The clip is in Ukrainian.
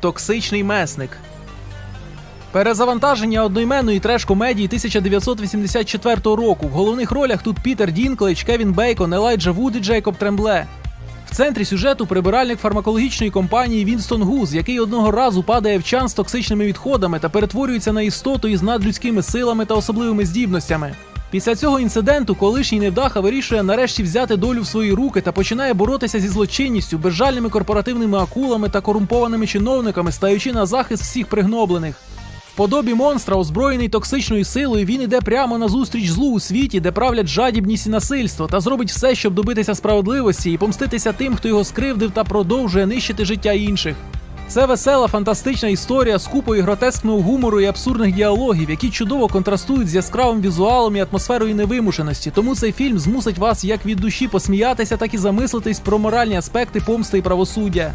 Токсичний месник. Перезавантаження одноіменної треш-комедії 1984 року. В головних ролях тут Пітер Дінклейдж, Кевін Бейкон, Елайджа Вуд і Джейкоб Трембле. В центрі сюжету прибиральник фармакологічної компанії Вінстон Гуз, який одного разу падає в чан з токсичними відходами та перетворюється на істоту із надлюдськими силами та особливими здібностями. Після цього інциденту колишній невдаха вирішує нарешті взяти долю в свої руки та починає боротися зі злочинністю, безжальними корпоративними акулами та корумпованими чиновниками, стаючи на захист всіх пригноблених. В подобі монстра, озброєний токсичною силою, він іде прямо на зустріч злу у світі, де правлять жадібність і насильство, та зробить все, щоб добитися справедливості і помститися тим, хто його скривдив та продовжує нищити життя інших. Це весела, фантастична історія з купою гротескного гумору і абсурдних діалогів, які чудово контрастують з яскравим візуалом і атмосферою невимушеності. Тому цей фільм змусить вас як від душі посміятися, так і замислитись про моральні аспекти помсти і правосуддя.